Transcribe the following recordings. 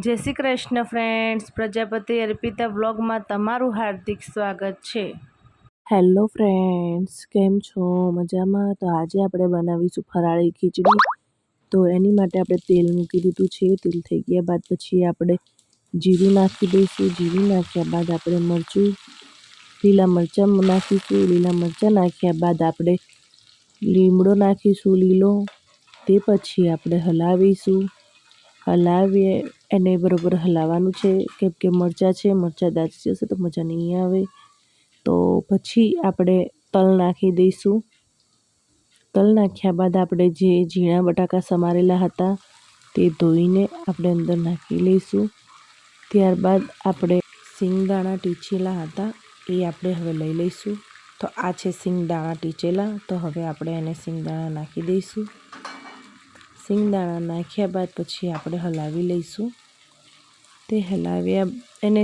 જય શ્રી કૃષ્ણ ફ્રેન્ડ્સ પ્રજાપતિ અર્પિતા વ્લોગમાં તમારું હાર્દિક સ્વાગત છે. હેલો ફ્રેન્ડ્સ કેમ છો? મજામાં? તો આજે આપણે બનાવીશું ફરાળી ખીચડી. તો એની માટે આપણે તેલ મૂકી દીધું છે. તેલ થઈ ગયા બાદ પછી આપણે જીરું નાખી દઈશું. જીરું નાખ્યા બાદ આપણે મરચું, લીલા મરચાં નાખીશું. લીલા મરચાં નાખ્યા બાદ આપણે લીમડો નાખીશું, લીલો. તે પછી આપણે હલાવીશું. હલાવીએ એને બરાબર હલાવવાનું છે, કેમ કે મરચાં છે, મરચાં દાજી જશે તો મજા નહીં આવે. તો પછી આપણે તલ નાખી દઈશું. તલ નાખ્યા બાદ આપણે જે ઝીણા બટાકા સમારેલા હતા તે ધોઈને આપણે અંદર નાખી લઈશું. ત્યારબાદ આપણે સિંગદાણા ટીચેલા હતા એ આપણે હવે લઈ લઈશું. તો આ છે સિંગદાણા ટીચેલા, તો હવે આપણે એને સિંગદાણા નાખી દઈશું. સિંગદાણા નાખ્યા બાદ પછી આપણે હલાવી લઈશું. તે હલાવ્યા એને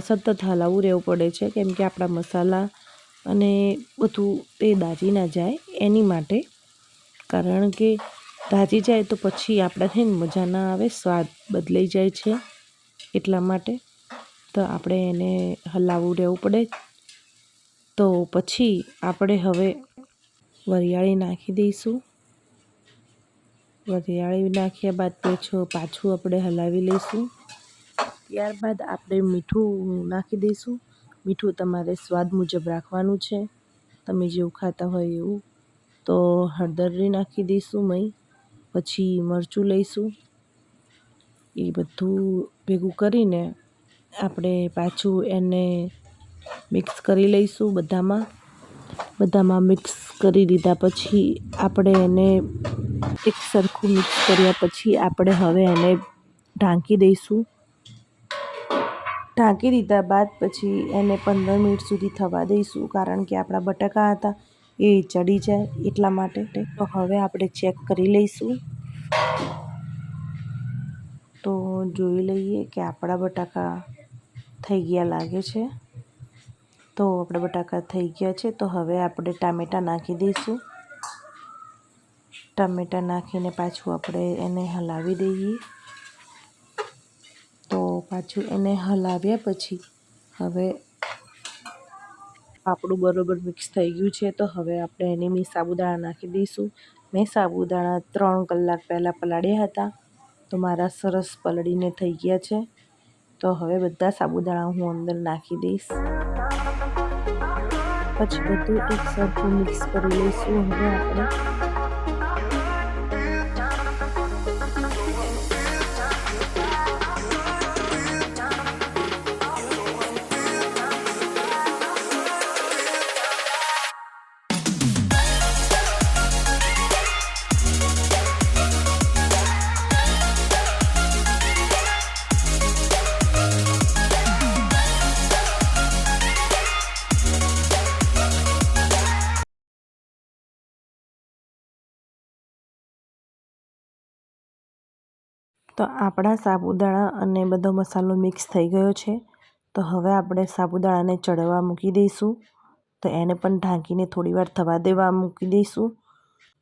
સતત હલાવવું રહેવું પડે છે, કેમ કે આપણા મસાલા અને બધું તે દાજી ના જાય એની માટે. કારણ કે દાજી જાય તો પછી આપણાથી મજા ના આવે, સ્વાદ બદલાઈ જાય છે એટલા માટે. તો આપણે એને હલાવવું રહેવું પડે. તો પછી આપણે હવે વરિયાળી નાખી દઈશું. વરિયાળી નાખ્યા બાદ પાછું પાછું આપણે હલાવી લઈશું. ત્યારબાદ આપણે મીઠું નાખી દઈશું. મીઠું તમારે સ્વાદ મુજબ રાખવાનું છે. તમે જેવું ખાતા હોય એવું. તો હળદર નાખી દઈશું મય. પછી મરચું લઈશું. એ બધું ભેગું કરીને આપણે પાછું એને મિક્સ કરી લઈશું બધામાં. બધામાં મિક્સ કરી દીધા પછી આપણે એને એક સરખું મિક્સ કર્યા પછી આપણે હવે એને ઢાંકી દઈશું. ઢાંકી દીધા બાદ પછી એને પંદર મિનિટ સુધી થવા દઈશું કારણ કે આપણા બટાકા હતા એ ચડી જાય એટલા માટે. તો હવે આપણે ચેક કરી લઈશું. તો જોઈ લઈએ કે આપણા બટાકા થઈ ગયા લાગે છે. તો આપણા બટાકા થઈ ગયા છે. તો હવે આપણે ટામેટાં નાખી દઈશું. ટામેટાં નાખીને પાછું આપણે એને હલાવી દઈએ. પાછું એને હલાવ્યા પછી હવે આપણું બરોબર મિક્સ થઈ ગયું છે, તો હવે આપણે એની મેં સાબુદાણા નાખી દઈશું. મેં સાબુદાણા ત્રણ કલાક પહેલાં પલાળ્યા હતા, તો મારા સરસ પલળીને થઈ ગયા છે. તો હવે બધા સાબુદાણા હું અંદર નાખી દઈશ. પછી બધું એક સરખું મિક્સ કરી લઈશું હવે આપણે. તો આપણા સાબુદાણા અને બધો મસાલો મિક્સ થઈ ગયો છે. તો હવે આપણે સાબુદાણાને ચડવા મૂકી દઈશું. તો એને પણ ઢાંકીને થોડીવાર થવા દેવા મૂકી દઈશું.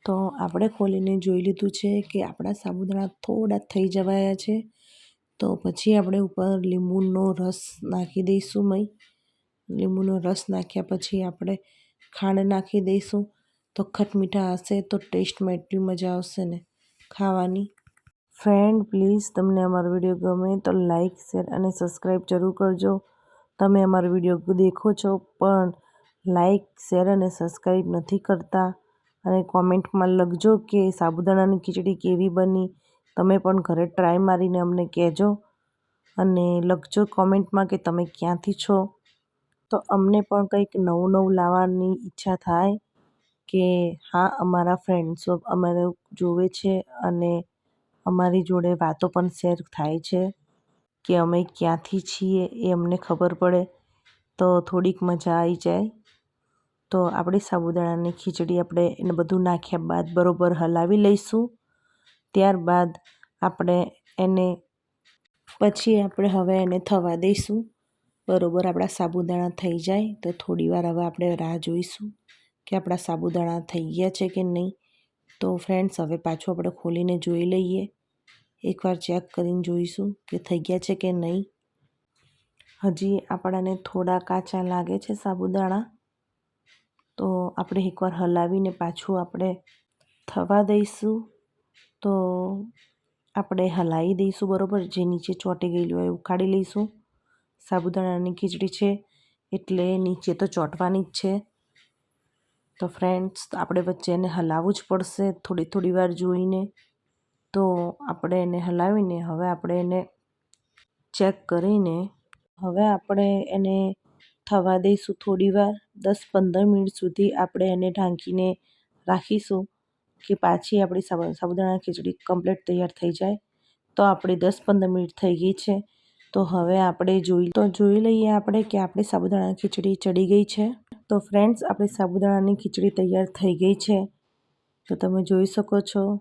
તો આપણે ખોલીને જોઈ લીધું છે કે આપણા સાબુદાણા થોડા થઈ જવાયા છે. તો પછી આપણે ઉપર લીંબુનો રસ નાખી દઈશું મય. લીંબુનો રસ નાખ્યા પછી આપણે ખાંડ નાખી દઈશું. તો ખટમીઠા હશે તો ટેસ્ટમાં એટલી મજા આવશે ને ખાવાની. ફ્રેન્ડ, પ્લીઝ તમને અમારો વીડિયો ગમે તો લાઈક, શેર અને સબસ્ક્રાઈબ જરૂર કરજો. તમે અમારો વીડિયો દેખો છો, પણ લાઈક, શેર અને સબસ્ક્રાઈબ નથી કરતા. અને કોમેન્ટમાં લખજો કે સાબુદાણાની ખીચડી કેવી બની. તમે પણ ઘરે ટ્રાય મારીને અમને કહેજો અને લખજો કોમેન્ટમાં કે તમે ક્યાંથી છો. તો અમને પણ કંઈક નવું નવું લાવવાની ઈચ્છા થાય કે હા, અમારા ફ્રેન્ડ્સો અમારે જોવે છે અને અમારી જોડે વાતો પણ શેર થાય છે કે અમે ક્યાંથી છીએ એ અમને ખબર પડે. તો થોડીક મજા આવી જાય. તો આપણી સાબુદાણાની ખીચડી આપણે એને બધું નાખ્યા બાદ બરોબર હલાવી લઈશું. ત્યારબાદ આપણે એને પછી આપણે હવે એને થવા દઈશું. બરાબર આપણા સાબુદાણા થઈ જાય તો થોડી વાર હવે આપણે રાહ જોઈશું કે આપણા સાબુદાણા થઈ ગયા છે કે નહીં. તો ફ્રેન્ડ્સ હવે પાછું આપણે ખોલીને જોઈ લઈએ. એકવાર ચેક કરીને જોઈશું કે થઈ ગયા છે કે નહીં. હજી આપણાને થોડા કાચા લાગે છે સાબુદાણા. તો આપણે એકવાર હલાવીને પાછું આપણે થવા દઈશું. તો આપણે હલાવી દઈશું બરાબર, જે નીચે ચોંટી ગયેલું હોય ઉખાડી લઈશું. સાબુદાણાની ખીચડી છે, એટલે નીચે તો ચોંટવાની જ છે. તો ફ્રેન્ડ્સ આપણે વચ્ચે એને હલાવવું જ પડશે થોડી થોડી વાર જોઈને. તો આપણે એને હલાવીને હવે આપણે એને ચેક કરીને હવે આપણે એને થવા દઈશું થોડી વાર. દસ પંદર મિનિટ સુધી આપણે એને ઢાંકીને રાખીશું કે પાછી આપણી સાબુદાણા ખીચડી કમ્પ્લીટ તૈયાર થઈ જાય. તો આપણી દસ પંદર મિનિટ થઈ ગઈ છે. તો હવે આપણે જોઈ, તો જોઈ લઈએ આપણે કે આપણી સાબુદાણાની ખીચડી ચડી ગઈ છે. તો ફ્રેન્ડ્સ, આપણી સાબુદાણાની ખીચડી તૈયાર થઈ ગઈ છે. તો તમે જોઈ શકો છો.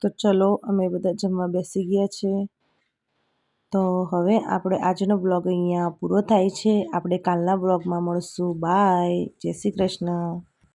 તો ચલો, અમે બધા જમવા બેસી ગયા છે. તો હવે આપણે આજનો બ્લોગ અહીંયા પૂરો થાય છે. આપણે કાલના બ્લોગમાં મળશું. બાય. જય શ્રી કૃષ્ણ.